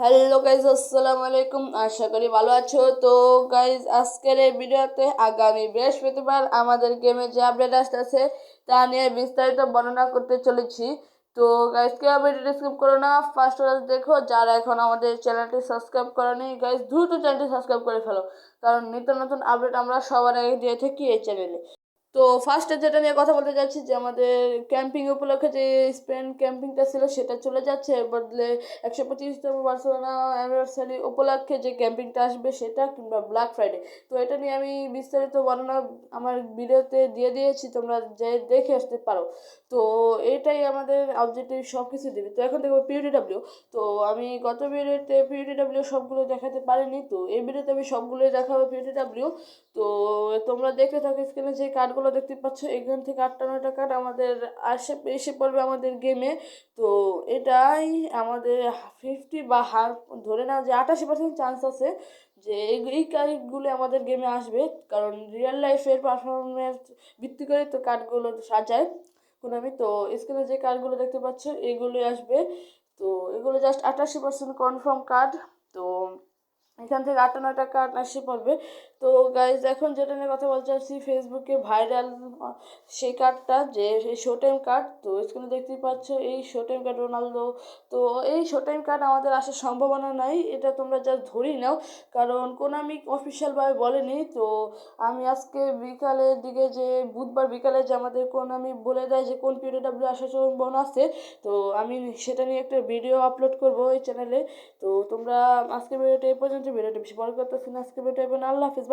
Hello guys আসসালামু আলাইকুম আশা করি ভালো আছো। তো গাইজ আজকের এই ভিডিওতে আগামী বৃহস্পতিবার আমাদের গেমে যে আপডেট আসতেছে, তা নিয়ে বিস্তারিত বর্ণনা করতে চলেছি। তো গাইজ কেউ ভিডিওটি স্কিপ করো না ফার্স্ট দেখো, যারা এখন আমাদের চ্যানেলটি সাবস্ক্রাইব করেনি গাইজ দ্রুত চ্যানেলটি সাবস্ক্রাইব করে ফেলো। কারণ নিত্য নতুন আপডেট আমরা সবার আগে দিয়ে থাকি এই চ্যানেলে তো ফার্স্টে যেটা নিয়ে কথা বলতে যাচ্ছি যে আমাদের ক্যাম্পিং উপলক্ষে যে স্পেন ক্যাম্পিংটা ছিল সেটা চলে যাচ্ছে। বদলে একশো পঁচিশতম বার্সেলোনা অ্যানিভার্সারি উপলক্ষে যে ক্যাম্পিংটা আসবে সেটা কিংবা ব্ল্যাক ফ্রাইডে তো এটা নিয়ে আমি বিস্তারিত বর্ণনা আমার ভিডিওতে দিয়ে দিয়েছি, তোমরা যে দেখে আসতে পারো। তো এটাই আমাদের অবজেক্টিভ সব কিছু দেবে। তো এখন দেখব পিউডিডাব্লিউ তো আমি গত ভিডিওতে পিউডিডাব্লিউ সবগুলো দেখাতে পারিনি। তো এই ভিডিওতে আমি সবগুলোই দেখাবো পিউডিডাব্লিউ তো তোমরা দেখে থাকো স্ক্রিনে যে কার্ডগুলো দেখতে পাচ্ছ, এখান থেকে আটটা নয়টা কার্ড আমাদের আসে, এসে পড়বে আমাদের গেমে তো এটাই আমাদের ফিফটি বা হার, ধরে নাও যে আটাশি পার্সেন্ট চান্স আছে যে এই কার্ডগুলো আমাদের গেমে আসবে। কারণ রিয়েল লাইফের পারফরমেন্স ভিত্তি করে তো কার্ডগুলো সাজায় আমি তো স্ক্রিনে যে কার্ডগুলো দেখতে পাচ্ছ, এগুলোই আসবে। তো এগুলো জাস্ট আটাশি পার্সেন্ট কনফার্ম কার্ড তো এখান থেকে নয়টা কার্ড আসে পড়বে। তো গাইজ এখন যেটা নিয়ে কথা বলতে চাচ্ছি ফেসবুকে ভাইরাল সেই কার্ডটা যে সেই শো টাইম কার্ড তো স্ক্রিনে দেখতেই পাচ্ছ এই শো টাইম কার্ড রোনালদো। তো এই শো টাইম কার্ড আমাদের আসার সম্ভাবনা নাই, এটা তোমরা জাস্ট ধরেই নাও, কারণ কোনামি অফিসিয়ালভাবে বলেনি। তো আমি আজকে বিকালের দিকে যে, বুধবার বিকালে যে আমাদের কোনামি বলে দেয় যে কোন পিরিয়ডাব্লিউ আসার সম্ভাবনা আছে, তো আমি সেটা নিয়ে একটা ভিডিও আপলোড করব ওই চ্যানেলে তো তোমরা আজকে ভিডিওটা এই পর্যন্ত ভিডিওটা বেশি বড় করতেছি না আজকে ভিডিও আল্লাহ হাফিজ